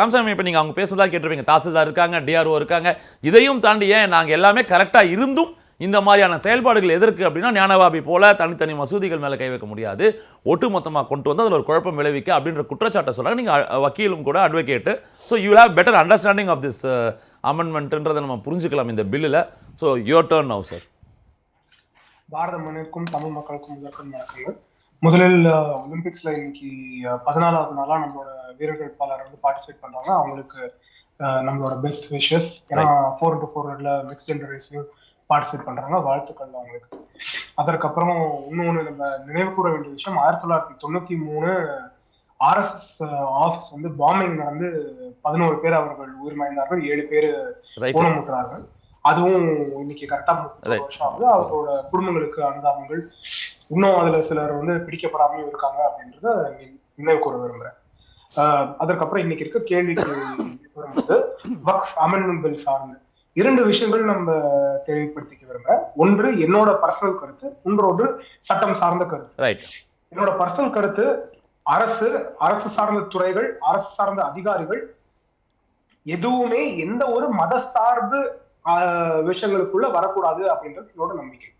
ராமசாமி இப்போ நீங்கள் அவங்க பேசுறதா கேட்டிருப்பீங்க. தாசில்தார் இருக்காங்க டிஆர்ஓ இருக்காங்க. இதையும் தாண்டி ஏன் நாங்கள் எல்லாமே கரெக்டாக இருந்தும் இந்த மாதிரியான செயல்பாடுகள் எதற்கு அப்படின்னா ஞானவாபி போல தனித்தனி மசூதிகள் மேலே கை வைக்க முடியாது. ஒட்டுமொத்தமாக கொண்டு வந்து அதில் ஒரு குழப்பம் விளைவிக்க அப்படின்ற குற்றச்சாட்டை சொல்கிறாங்க நீங்கள் வக்கீலும் கூட advocate so you have better understanding of this அமெண்ட்மெண்ட்ன்றதை நம்ம புரிஞ்சுக்கலாம் இந்த பில்லில். So your turn now sir Bharata மண்ணிற்கும் Tamil மக்களுக்கும் வணக்கங்கள். முதலில் ஒலிம்பிக்ஸ்ல இன்னைக்கு பதினாலாவது நாளா நம்மளோட வீரர்கள் பலர் வந்து பார்ட்டிசிபேட் பண்றாங்க. அவங்களுக்கு நம்மளோட பெஸ்ட் விஷஸ் ஏன்னா four into four mix gender ரேஸ்லயும் participate பண்றாங்க. வாழ்த்துக்கள் அவங்களுக்கு. அதற்கப்புறம் இன்னொன்று நம்ம நினைவு கூற வேண்டிய விஷயம் ஆயிரத்தி தொள்ளாயிரத்தி தொண்ணூத்தி மூணு ஆர்எஸ்எஸ் ஆஃபீஸ் வந்து பாம்பிங் நடந்து பதினோரு பேர் அவர்கள் உயிர்மறைந்தார்கள் ஏழு பேர் ஊனமுற்றார்கள். அதுவும் இன்னைக்கு கரெக்டா முப்பது Right. வருஷம் ஆகுது அவரோட குடும்பங்களுக்கு அனுதாபங்கள். இன்னும் அதுல சிலர் வந்து பிடிக்கப்படாமையும் இருக்காங்க அப்படின்றத நினைவு கூற விரும்புறேன். அதற்கப்புறம் இன்னைக்கு இருக்க கேள்விக்கு வரும்போது வக்ஃப் அமெண்ட்மெண்ட் பில் சார்ந்து இரண்டு விஷயங்கள் நம்ம தெளிவுபடுத்திக்க விரும்புறேன். ஒன்று என்னோட பர்சனல் கருத்து. இன்னொன்று சட்டம் சார்ந்த கருத்து. என்னோட பர்சனல் கருத்து அரசு அரசு சார்ந்த துறைகள் அரசு சார்ந்த அதிகாரிகள் எதுவுமே எந்த ஒரு மத சார்பு விஷயங்களுக்குள்ள வரக்கூடாது அப்படின்றது என்னோட நம்பிக்கை.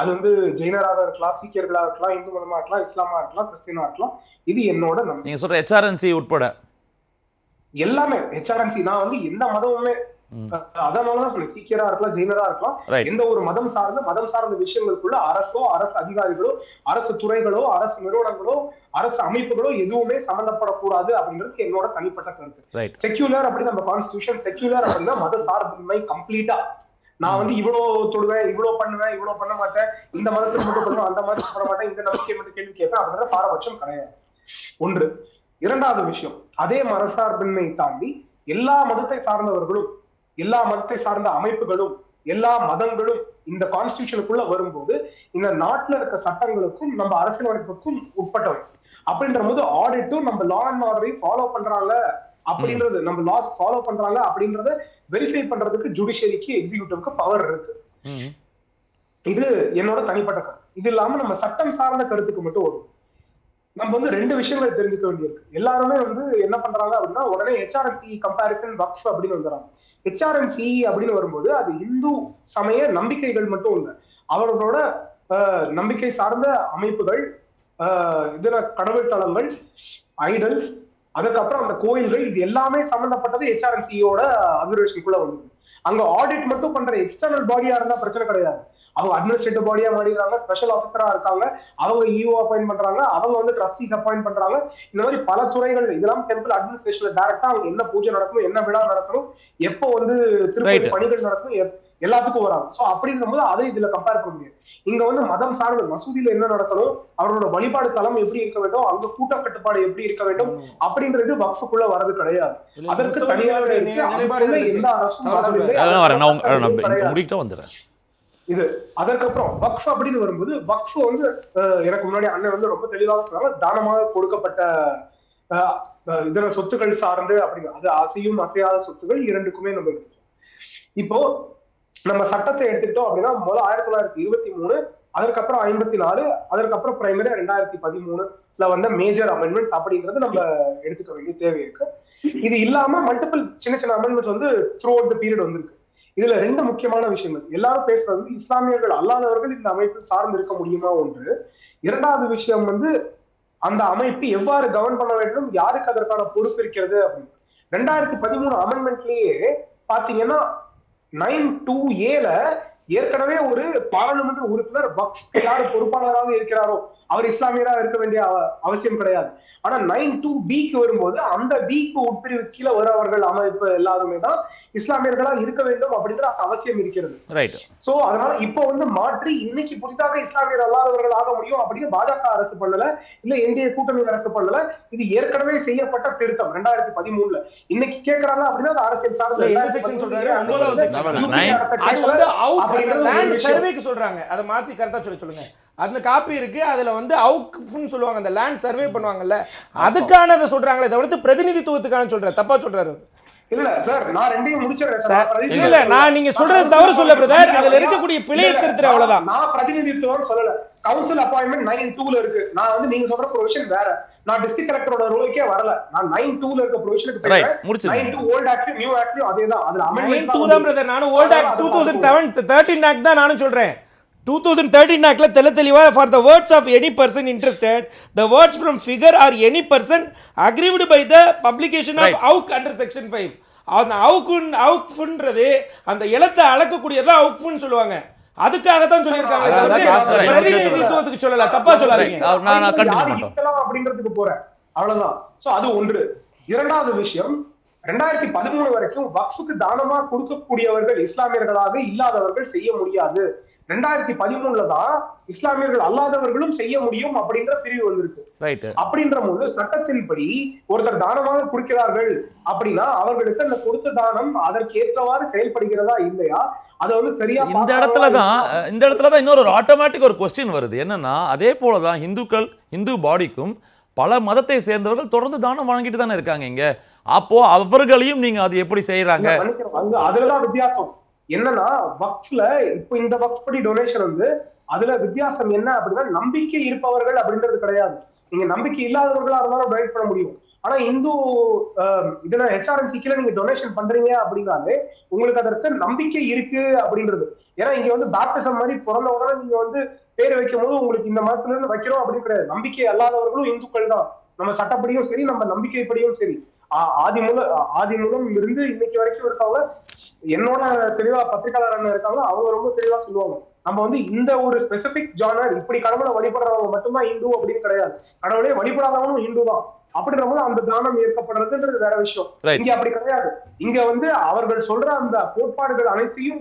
அது வந்து ஜெயினராக இருக்கலாம் சீக்கியர்களா இருக்கலாம் இந்து மதமா இருக்கலாம் இஸ்லாமா இருக்கலாம் கிறிஸ்டியனா இருக்கலாம் இது என்னோட நம்பிக்கை. நீங்கள் சொல்கிற ஹெச்ஆர்என்சி உட்பட. எல்லாமே ஹெச்ஆர்என்சி நான் வந்து எந்த மதமுமே அதனாலதான் சீக்கியரா இருக்கலாம் ஜெயினரா இருக்கலாம். எந்த ஒரு மதம் சார்ந்த மதம் சார்ந்த விஷயங்களுக்குள்ள அரசோ அரசு அதிகாரிகளோ அரசு துறைகளோ அரசு நிறுவனங்களோ அரசு அமைப்புகளோ எதுவுமே சம்பந்தப்படக்கூடாது அப்படின்றது என்னோட தனிப்பட்ட கருத்து. செக்யூலர் அப்படி நம்ம கான்ஸ்டியூஷன் செக்யூலர் அப்படின்னா மத சார்பின்மை கம்ப்ளீட்டா நான் வந்து இவ்வளவு தொடுவேன் இவ்வளவு பண்ணுவேன் இவ்வளவு பண்ண மாட்டேன் இந்த மதத்துக்கு மட்டும் பண்ணுவேன் அந்த மதத்துக்கு பண்ண மாட்டேன் இந்த நம்பிக்கை மட்டும் கேள்வி கேட்பேன் அப்படின்ற பாரபட்சம் கிடையாது. ஒன்று இரண்டாவது விஷயம் அதே மதசார்பின்மை தாண்டி எல்லா மதத்தை சார்ந்தவர்களும் எல்லா மதத்தை சார்ந்த அமைப்புகளும் எல்லா மதங்களும் இந்த கான்ஸ்டியூஷனுக்குள்ள வரும்போது இந்த நாட்டுல இருக்க சட்டங்களுக்கும் நம்ம அரசியலமைப்புக்கும் உட்பட்டவை. அப்படின்ற போது ஆடிட்டும் நம்ம லா அண்ட் ஆர்டரையும் ஃபாலோ பண்றாங்க அப்படின்றது நம்ம லாஸ் ஃபாலோ பண்றாங்க அப்படின்றத வெரிஃபை பண்றதுக்கு ஜுடிஷியரிக்கு எக்ஸிக்யூட்டிவ்க்கு பவர் இருக்கு. இது என்னோட தனிப்பட்ட கருத்து. இது இல்லாம நம்ம சட்டம் சார்ந்த கருத்துக்கு மட்டும் வரும் நம்ம வந்து ரெண்டு விஷயங்கள் தெரிஞ்சுக்க வேண்டியிருக்கு. எல்லாருமே வந்து என்ன பண்றாங்க அப்படின்னா உடனே ஹெச்ஆர்என்சி கம்பாரிசன் வக்ஃப் அப்படின்னு வந்துடுறாங்க ஹெச்ஆர்என்சி அப்படின்னு வரும்போது அது இந்து சமய நம்பிக்கைகள் மட்டும் இல்லை. அவர்களோட நம்பிக்கை சார்ந்த அமைப்புகள் இதுல கடவுள் தலங்கள் ஐடல்ஸ் அதுக்கப்புறம் அந்த கோயில்கள் இது எல்லாமே சம்பந்தப்பட்டது ஹெச்ஆர்என்சியோட அப்சர்வேஷனுக்குள்ள வந்தது. அங்க ஆடிட் மட்டும் பண்ற எக்ஸ்டர்னல் பாடியா இருந்தா பிரச்சனை கிடையாது. அவங்க அட்மினிஸ்ட்ரேட்டிவ் பாடியா மாறிடுறாங்க ஸ்பெஷல் ஆஃபீஸரா இருக்காங்க. அவங்க இஓ அப்பாயிண்ட் பண்றாங்க அவங்க வந்து ட்ரஸ்டீஸ் அப்பாயிண்ட் பண்றாங்க. இந்த மாதிரி பல துறைகள் இதெல்லாம் டெம்பிள் அட்மினிஸ்ட்ரேஷன்ல டைரக்டா அவங்க என்ன பூஜை நடக்கணும் என்ன விழா நடக்கணும் எப்போ வந்து திருப்பதி Right. பணிகள் நடக்கணும் எல்லாத்துக்கும் வராங்க. சோ அப்படின்னும் போது அதை இதுல கம்பேர் பண்ண முடியாது இங்க வந்து மதம் சார்ந்த மசூதியில என்ன நடக்கணும் அவரோட வழிபாடு தலம் எப்படி இருக்க வேண்டும் அங்க கூட்டம் கட்டுப்பாடு எப்படி இருக்க வேண்டும் அப்படின்றது வக்ஃபுக்குள்ள வரது கிடையாது. அதற்கு தனியாக எந்த அரசும். முடிக்கிட்ட வந்துடுறேன். இது அதற்கப்புறம் வக்ஃப் அப்படின்னு வரும்போது வக்ஃப் வந்து எனக்கு முன்னாடி அண்ணன் வந்து ரொம்ப தெளிவாக சொன்னாங்க தானமாக கொடுக்கப்பட்ட இதர சொத்துக்கள் சார்ந்து அப்படிங்க அது அசையும் அசையாத சொத்துக்கள் இரண்டுக்குமே நம்ம எடுத்துக்கணும் இப்போ நம்ம சட்டத்தை எடுத்துக்கிட்டோம் அப்படின்னா முதல்ல ஆயிரத்தி தொள்ளாயிரத்தி இருபத்தி மூணு அதற்கப்புறம் ஐம்பத்தி நாலு அதற்கப்புறம் பிரைமரி ரெண்டாயிரத்தி பதிமூணுல வந்த மேஜர் அமெண்ட்மெண்ட்ஸ் அப்படிங்கிறது நம்ம எடுத்துக்க வேண்டிய தேவை இருக்கு. இது இல்லாம மல்டிபிள் சின்ன சின்ன அமெண்ட்மெண்ட்ஸ் வந்து த்ரூ அவுட் த பீரியட் வந்திருக்கு. இதுல ரெண்டு முக்கியமான விஷயங்கள். எல்லாரும் பேசுறது வந்து இஸ்லாமியர்கள் அல்லாதவர்கள் இந்த அமைப்பு சார்ந்து இருக்க முடியுமா ஒன்று. இரண்டாவது விஷயம் வந்து அந்த அமைப்பு எவ்வாறு கவர்ன் பண்ண வேண்டும் யாருக்கு அதற்கான பொறுப்பு இருக்கிறது அப்படின்னு. ரெண்டாயிரத்தி பதிமூணு அமெண்ட்மெண்ட்லயே பாத்தீங்கன்னா நைன் டூ ஏல ஏற்கனவே ஒரு பாராளுமன்ற உறுப்பினர் வக்ஃப்க்கு யாரு பொறுப்பாளராக இருக்கிறாரோ அவர் இஸ்லாமியராக இருக்க வேண்டிய அவ- அவசியம் கிடையாது. ஆனா நைன் டூ பிக்கு வரும்போது அந்த பிக்கு உட்பிரிவு கீழே வரவர்கள் அமைப்பு எல்லாருமே தான் இஸ்லாமியர்களா இருக்க வேண்டும் அப்படின்ற அவசியம் இருக்கிறது. ரைட் சோ அதனால இப்போ வந்து மாற்றி இன்னைக்கு புதிதாக இஸ்லாமியர் அல்லாதவர்கள் ஆக முடியும் அப்படின்னு பாஜக அரசு பண்ணல இல்ல என்டிஏ கூட்டணி அரசு பண்ணல. இது ஏற்கனவே செய்யப்பட்ட திருத்தம் ரெண்டாயிரத்தி பதிமூணுல. இன்னைக்கு கேக்குறாங்க அப்படின்னா அது அரசியல் சார்ந்த சொல்றாங்க. அதை மாத்தி கரெக்டா சொல்ல சொல்லுங்க. அந்த காப்பி இருக்கு அதுல வந்து அவுக்னு சொல்லுவாங்க. அந்த லேண்ட் சர்வே பண்ணுவாங்கல்ல அதுக்கான அதை சொல்றாங்களே தவிர்த்து பிரதிநிதித்துவத்துக்கான சொல்றாரு. தப்பா சொல்றாரு இல்ல சார் நான் நீங்க சொல்றது தவறு சொல்ல. அதுல இருக்கக்கூடிய பிழையை திருத்துற நான்- அவ்வளவுதான். நான் பிரதிநிதித்துவம் சொல்லல. கவுன்சில் அப்பாயின்மெண்ட் நைன் டூல இருக்கு. நான் வந்து நீங்க சொல்ற ப்ரொவிஷன் வேற. நான் டிஸ்ட்ரிக்ட் கலெக்டரோட ரோலுக்கே வரல. நான் நைன் டூல இருக்க ப்ரொவிஷனுக்கு. Nine two old act new act அதுல நைன் amendment டூ தான் தான் பிரதர் நானும் old act two thousand seven thirteen act தான் நானும் சொல்றேன். டூ தௌசண்ட் தேர்ட்டின் ஆக்ட்ல தெல தெளிவா for the words of any person interested the words from figure or any person aggrieved by the publication of. அவுக் under section five அந்த அவுக்குன் அவுக்ஃபுன்றது அந்த எழுத்தை அளக்கக்கூடியதான் அவுக்ஃபுன்னு சொல்லுவாங்க. அதுக்காக தான். சொல்லியிருக்காங்க பிரதிநிதித்துவத்துக்கு சொல்லல. தப்பா சொல்லாதீங்க. அப்படின்றதுக்கு போறேன். அவ்வளவுதான். சோ அது ஒன்று. இரண்டாவது விஷயம் ரெண்டாயிரத்தி பதிமூணு வரைக்கும் வக்ஃபுக்கு தானமா கொடுக்கக்கூடியவர்கள் இஸ்லாமியர்களாக இல்லாதவர்கள் செய்ய முடியாது. ரெண்டாயிரத்தி பதிமூணுல தான் இஸ்லாமியர்கள் அல்லாதவர்களும் செய்ய முடியும் அப்படின்ற பிரிவு வந்திருக்கு. அப்படின்ற போது சட்டத்தின்படி ஒருத்தர் தானமாக கொடுக்கிறார்கள் அப்படின்னா அவர்களுக்கு அந்த கொடுத்த தானம் அதற்கு ஏற்றவாறு செயல்படுகிறதா இல்லையா? அதை வந்து சரியா இந்த பார்க்கறாங்களா இடத்துல தான் அஹ், இந்த இடத்துல தான் இன்னொரு ஆட்டோமேட்டிக் ஒரு கொஸ்டின் வருது. என்னன்னா அதே போல தான் இந்துக்கள் இந்து பாடிக்கும் பல மதத்தை சேர்ந்தவர்கள் தொடர்ந்து தானம் வழங்கிட்டு தானே இருக்காங்க இங்க. அப்போ அவர்களையும் நீங்க அது எப்படி செய்யறாங்க? அங்க அதுலதான் வித்தியாசம். என்னன்னா வக்ஃப்ல இப்போ இந்த வக்ஃப் படி டொனேஷன் வந்து அதுல வித்தியாசம் என்ன அப்படின்னா நம்பிக்கை இருப்பவர்கள் அப்படின்றது கிடையாது. நீங்க நம்பிக்கை இல்லாதவர்களா இருந்தாலும் டொனேட் பண்ண முடியும். ஆனா இந்து அஹ், இதுல ஹெச்ஆர்என்சிக்குல நீங்க டொனேஷன் பண்றீங்க அப்படின்னாலே உங்களுக்கு அதற்கு நம்பிக்கை இருக்கு அப்படின்றது. ஏன்னா இங்க வந்து பேப்டிசம் மாதிரி பிறந்த உடனே நீங்க வந்து பேர் வைக்கும் போது உங்களுக்கு இந்த மதத்துல இருந்து வைக்கிறோம் அப்படின்னு கிடையாது. நம்பிக்கை அல்லாதவர்களும் இந்துக்கள் தான். நம்ம சட்டப்படியும் சரி நம்ம நம்பிக்கைப்படியும் சரி. ஆ- ஆதி மூலம் ஆதி மூலம் இருந்து இன்னைக்கு வரைக்கும் இருக்கவங்க என்னோட தெளிவா பத்திரிகையாளர் அண்ணன் இருக்காங்க அவங்க ரொம்ப தெளிவா சொல்லுவாங்க. நம்ம வந்து இந்த ஒரு ஸ்பெசிபிக் ஜானர் இப்படி கடவுளை வழிபடுறவங்க மட்டும்தான் இந்து அப்படின்னு கிடையாது. கடவுளே வழிபடாதவனும் இந்து தான் அப்படின்ற போது அந்த தானம் ஏற்கப்படுறதுன்றது வேற விஷயம். இங்க அப்படி கிடையாது. இங்க வந்து அவர்கள் சொல்ற அந்த கோட்பாடுகள் அனைத்தையும்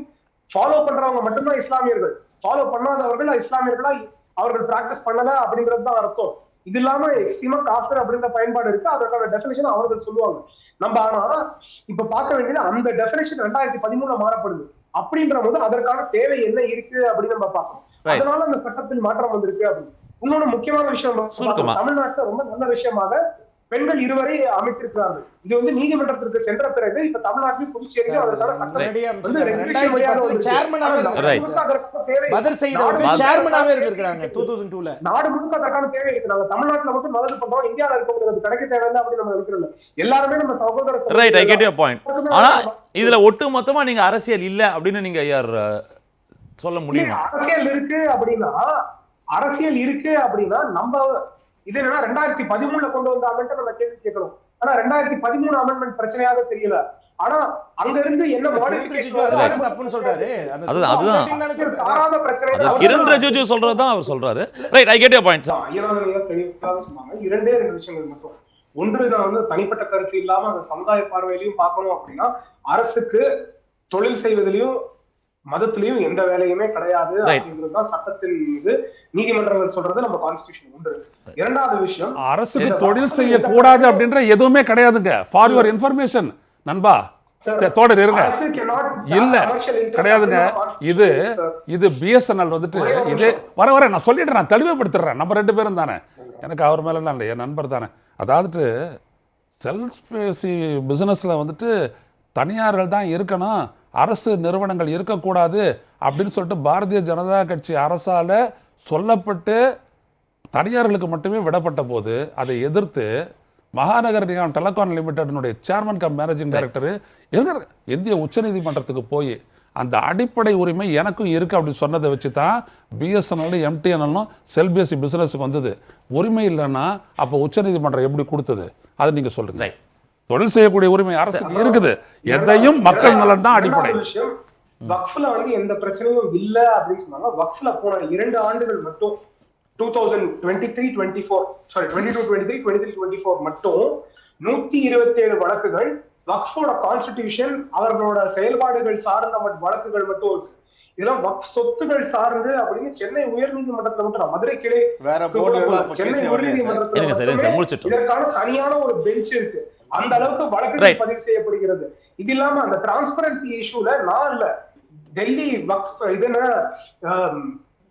ஃபாலோ பண்றவங்க மட்டும்தான் இஸ்லாமியர்கள். ஃபாலோ பண்ணாதவர்கள் இஸ்லாமியர்களா அவர்கள் பிராக்டிஸ் பண்ணல அப்படின்றது தான் அர்த்தம். இது இல்லாம எக்ஸ்ட்ரீமா காஃபர் அப்படின்ற பயன்பாடு இருக்கு. அதற்கான டெஃபினேஷன் அவர்கள் சொல்லுவாங்க. நம்ம ஆனா இப்ப பார்க்க வேண்டியது அந்த டெஃபினேஷன் ரெண்டாயிரத்தி பதிமூணுல மாறப்படுது. அப்படின்ற போது அதற்கான தேவை என்ன இருக்கு அப்படின்னு நம்ம பார்க்கணும். அதனால அந்த சட்டத்தில் மாற்றம் வந்திருக்கு அப்படின்னு. இன்னொன்னு முக்கியமான விஷயம். தமிழ்நாட்டுல ரொம்ப நல்ல விஷயமாக பெண்கள் இருவரை அமைத்திருக்கிறார்கள். இது வந்து நீதிமன்றத்திற்கு சென்ற பிறகு இப்ப தமிழ்நாட்டிலும் புதுச்சேரியிலும் அதற்கான சட்டம் நாடு முழுக்க அதற்கான இருந்திருக்காங்க தேவை டூ தௌசண்ட் டூல நாடு முழுக்க அதற்கான தேவை இருக்கு. நாங்க தமிழ்நாட்டுல மட்டும் நல்லது பண்றோம் இந்தியாவில இருக்கவங்களுக்கு கிடைக்க தேவையில்லை அப்படின்னு நம்ம இருக்கிறோம் எல்லாருமே நம்ம சகோதர ரைட் ஐ கெட் சகோதரிகள் யூ பாயிண்ட் தான். ஆனா இதுல ஒட்டு மொத்தமா நீங்க அரசியல் இல்ல அப்படின்னு நீங்க யார் சொல்ல முடியுமா? அரசியல் இருக்கு அப்படின்னா அரசியல் இருக்கு அப்படின்னா நம்ம இது என்னன்னா ரெண்டாயிரத்தி பதிமூணுல கொண்டு வந்த அமெண்ட் நம்ம கேள்வி கேட்கணும். ஆனா ரெண்டாயிரத்தி பதிமூணு அமெண்ட்மெண்ட் பிரச்சனையாக தெரியல. ஆனா அங்க இருந்து என்ன தப்புன்னு சொல்றாரு. அதுதான், அதுதான். 2013 தானே சொல்றாரு. சாராத பிரச்சனை. கிரண் ரிஜிஜு சொல்றதுதான் அவர் சொல்றாரு. ரைட் ஐ கெட் பாயிண்ட் தெளிவாக சொன்னாங்க. இரண்டே ரெண்டு விஷயங்கள் மட்டும். ஒன்று நான் வந்து தனிப்பட்ட கருத்து இல்லாம அந்த சமுதாய பார்வையிலையும் பார்க்கணும் அப்படின்னா அரசுக்கு தொழில் செய்வதிலையும் மதத்திலையும் எந்த வேலையுமே கிடையாது. அப்படிங்கிறது தான் சட்டத்தின் மீது நீதிமன்றங்கள் சொல்றது நம்ம கான்ஸ்டியூஷன் ஒன்று இரண்டாவது விஷயம் அரசுக்கு தொழில் வக்ஃபு செய்யக்கூடாது அப்படின்ற எதுவுமே கிடையாதுங்க. ஃபார் யுவர் இன்ஃபர்மேஷன் நண்பா. Sir, தே- தோழர் இருங்க. cannot இல்ல கிடையாதுங்க. இது. இது பிஎஸ்என்எல் வந்துட்டு இதே. வர வர நான் சொல்லிடுறேன் நான் தெளிவுபடுத்துறேன். நம்ம ரெண்டு பேரும் தானே. எனக்கு அவர் மேலாம் இல்லை என் நண்பர் தானே. அதாவது செல்ஃப் பிஸ்னஸில் வந்துட்டு தனியார்கள் தான் இருக்கணும். அரசு நிறுவனங்கள் இருக்கக்கூடாது அப்படின்னு சொல்லிட்டு பாரதிய ஜனதா கட்சி அரசால் சொல்லப்பட்டு தனியார்களுக்கு மட்டுமே விடப்பட்ட போது அதை எதிர்த்து மகாநகர நிகாம் டெலகான் லிமிடெட்னுடைய சேர்மன் கம் மேனேஜிங் டைரக்டர் இருக்கிற இந்திய உச்சநீதிமன்றத்துக்கு போய் அந்த அடிப்படை உரிமை எனக்கும் இருக்குது அப்படின்னு சொன்னதை வச்சு தான் பிஎஸ்என்எல் எம்டிஎன்எல்லும் செல்பிஎஸ்சி பிஸ்னஸுக்கு வந்தது. உரிமை இல்லைன்னா அப்போ உச்சநீதிமன்றம் எப்படி கொடுத்தது? அதை நீங்கள் சொல்லுங்கள் தொழில் செய்யக்கூடிய உரிமை அரசுக்கு இருக்குது. எதையும் மக்கள் நலன் தான் அடிப்படை. விஷயம். வக்ஃப்ல வந்து எந்த பிரச்சனையும் இல்ல அப்படின்னு சொன்னாங்க. வக்ஃப்ல போன இரண்டு ஆண்டுகள் மட்டும் two thousand twenty three twenty four sorry twenty two twenty three twenty three twenty four மட்டும் நூத்தி இருபத்தி ஏழு வழக்குகள் வக்ஃபோட கான்ஸ்டிடியூஷன் அவர்களோட செயல்பாடுகள் சார்ந்த வழக்குகள் மட்டும் இருக்கு. இதெல்லாம் வக்ஃப் சொத்துகள் சார்ந்து அப்படின்னு சென்னை உயர்நீதிமன்றத்துல மட்டும் மதுரை கிளை சென்னை உயர்நீதிமன்றத்துல. இதற்கான தனியான ஒரு பெஞ்ச் இருக்கு. அந்த அளவுக்கு Right. பதிவு செய்யப்படுகிறது. இது இல்லாம அந்த டிரான்ஸ்பரன்சி இஷ்யூல நான் இல்ல. டெல்லி வக்ஃப் இது என்ன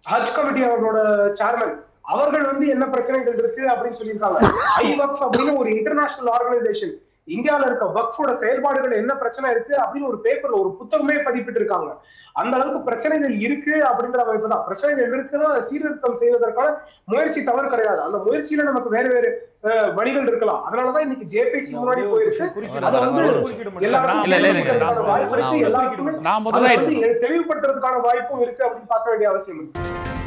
ஹஜ் கமிட்டி அவர்களோட சேர்மன் அவர்கள் வந்து என்ன பிரச்சனைகள் இருக்கு அப்படின்னு சொல்லியிருக்காங்க. ஐ வக்ஃப் அப்படின்னு ஒரு இன்டர்நேஷனல் ஆர்கனைசேஷன் இந்தியால இருக்க வக்ஃபோட செயல்பாடுகள் என்ன பிரச்சனை இருக்கு அப்படின்னு ஒரு பேப்பர்ல ஒரு புத்தகமே பதிப்பிட்டு இருக்காங்க அந்த அளவுக்கு பிரச்சனைகள் இருக்கு அப்படிங்கிற அமைப்பு தான் பிரச்சனைகள் இருக்குன்னா அதை சீர்திருத்தம் செய்வதற்கான முயற்சி தவறு கிடையாது. அந்த முயற்சியில நமக்கு வேறு வேறு வழிகள் இருக்கலாம். அதனாலதான் இன்னைக்கு ஜேபிசி முன்னாடி போயிருக்கு. தெளிவுபடுத்துறதுக்கான வாய்ப்பும் இருக்கு அப்படின்னு பார்க்க வேண்டிய அவசியம் இருக்கு.